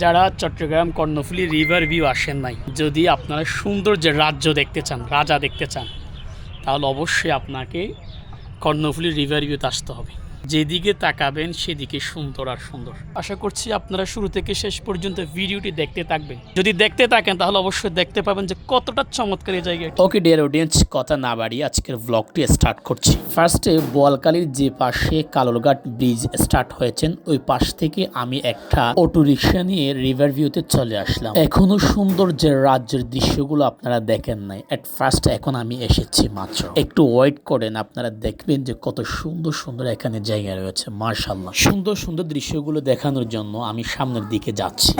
যারা Chittagong Karnaphuli river view আসেন নাই, যদি আপনারা সুন্দর যে রাজ্য দেখতে চান, রাজা দেখতে চান, তাহলে অবশ্যই আপনাকে কর্ণফুলী রিভার ভিউতে আসতে হবে। যেদিকে তাকাবেন, সেদিকে সুন্দর আর সুন্দর। আশা করছি আপনারা শুরু থেকে শেষ পর্যন্ত ভিডিওটি দেখতে থাকবেন। যদি দেখতে থাকেন, তাহলে অবশ্যই দেখতে পাবেন যে কতটা চমৎকার এই জায়গাটি। ওকে, ডিয়ার অডিয়েন্স, কথা না বাড়িয়ে আজকের ব্লগটি স্টার্ট করছি। ফার্স্টে বোয়ালকালীর যে পাশে কালোরঘাট ব্রিজ স্টার্ট হয়েছেন, ওই পাশ থেকে আমি একটা অটো রিক্সা নিয়ে রিভার ভিউতে চলে আসলাম। এখনও সুন্দর যে রাজ্যের দৃশ্যগুলো আপনারা দেখেন নাই। এট ফার্স্ট এখন আমি এসেছি মাত্র। একটু ওয়েট করেন, আপনারা দেখবেন যে কত সুন্দর সুন্দর এখানে জায়গা রয়েছে মার্শাল্লাহ সুন্দর সুন্দর দৃশ্যগুলো দেখানোর জন্য আমি সামনের দিকে যাচ্ছি।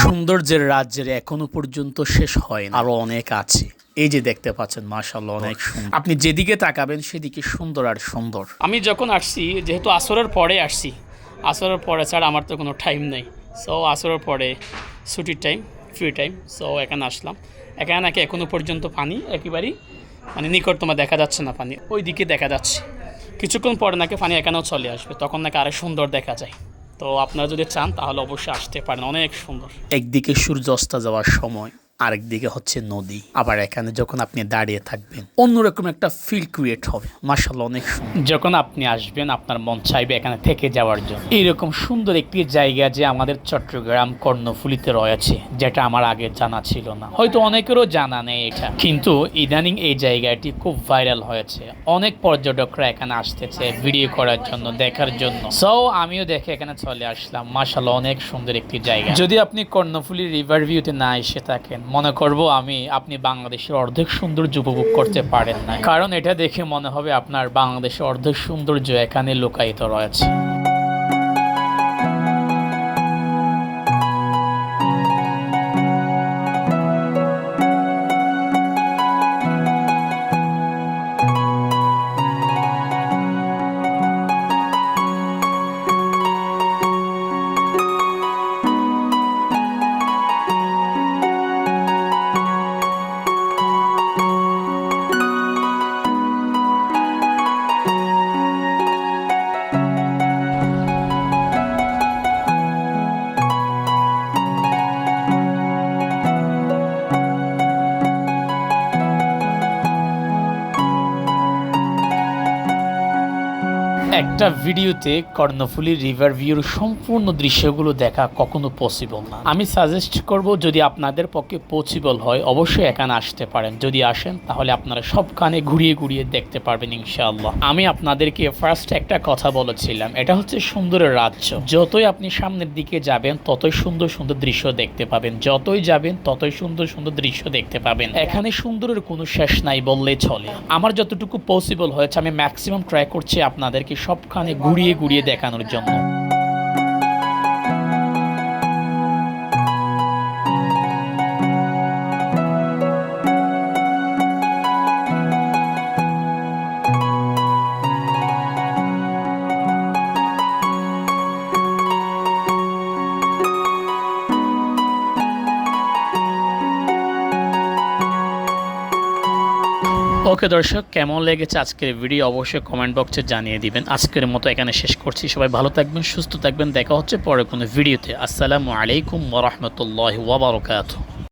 সৌন্দর্যের রাজ্যের এখনও পর্যন্ত শেষ হয় আরও অনেক আছে। এই যে দেখতে পাচ্ছেন মাশাল্লাহ অনেক সুন্দর। আপনি যেদিকে তাকাবেন সেদিকে সুন্দর আর সুন্দর। আমি যখন আসছি যেহেতু আসরের পরে আসছি আসরের পরে ছাড়া আমার তো কোনো টাইম নেই। সো আসরের পরে ছুটির টাইম ফ্রি টাইম সো এখানে আসলাম। এখানে নাকি এখনও পর্যন্ত পানি একেবারেই মানে নিকটতম দেখা যাচ্ছে না পানি ওই দিকে দেখা যাচ্ছে। কিছুক্ষণ পরে নাকি পানি এখানেও চলে আসবে, তখন নাকি আরও সুন্দর দেখা যায়। তো আপনারা যদি চান তাহলে অবশ্যই আসতে পারেন, অনেক সুন্দর। একদিকে সূর্য অস্ত যাওয়ার সময় আরেকদিকে হচ্ছে নদী। আবার এখানে যখন আপনি দাঁড়িয়ে থাকবেন অন্যরকম একটা ফিল ক্রিয়েট হবে। মার্শাল অনেক সুন্দর। যখন আপনি আসবেন আপনার মন চাইবে এখানে থেকে যাওয়ার জন্য। এইরকম সুন্দর একটি জায়গা যে আমাদের চট্টগ্রাম কর্ণফুলিতে রয়েছে যেটা আমার আগে জানা ছিল না। হয়তো অনেকেরও জানা নেই এটা। কিন্তু ইদানিং এই জায়গাটি খুব ভাইরাল হয়েছে। অনেক পর্যটকরা এখানে আসতেছে ভিডিও করার জন্য দেখার জন্য। সো আমিও দেখে এখানে চলে আসলাম। মার্শাল অনেক সুন্দর একটি জায়গা। যদি আপনি কর্ণফুলী রিভার ভিউতে না এসে থাকেন মনে করব আমি, আপনি বাংলাদেশের অর্ধেক সৌন্দর্য উপভোগ করতে পারেন না কারণ এটা দেখে মনে হবে আপনার বাংলাদেশের অর্ধেক সৌন্দর্য এখানে লোকায়িত রয়েছে। একটা ভিডিওতে কর্ণফুলী রিভার ভিউর সম্পূর্ণ দৃশ্যগুলো দেখা কখনো পসিবল না। আমি সাজেস্ট করব, যদি আপনাদের পক্ষে পসিবল হয়, অবশ্যই এখানে আসতে পারেন। যদি আসেন, তাহলে আপনারা সবখানে ঘুরিয়ে ঘুরিয়ে দেখতে পারবেন ইনশাআল্লাহ। আমি আপনাদেরকে ফার্স্ট একটা কথা বলেছিলাম, এটা হচ্ছে সুন্দরের রাজ্য। যতই আপনি সামনের দিকে যাবেন, ততই সুন্দর সুন্দর দৃশ্য দেখতে পাবেন। যতই যাবেন, ততই সুন্দর সুন্দর দৃশ্য দেখতে পাবেন। এখানে সুন্দরের কোনো শেষ নাই বললেই চলে। আমার যতটুকু পসিবল হয়েছে, আমি ম্যাক্সিমাম ট্রাই করছি আপনাদেরকে সবখানে ঘুরিয়ে ঘুরিয়ে দেখানোর জন্য। ওকে দর্শক, কেমন লেগেছে আজকের ভিডিও অবশ্যই কমেন্ট বক্সে জানিয়ে দিবেন। আজকের মতো এখানে শেষ করছি। সবাই ভালো থাকবেন, সুস্থ থাকবেন। দেখা হচ্ছে পরে কোনো ভিডিওতে আসসালামু আলাইকুম ওরহমতুল্লাহ ওবরকাত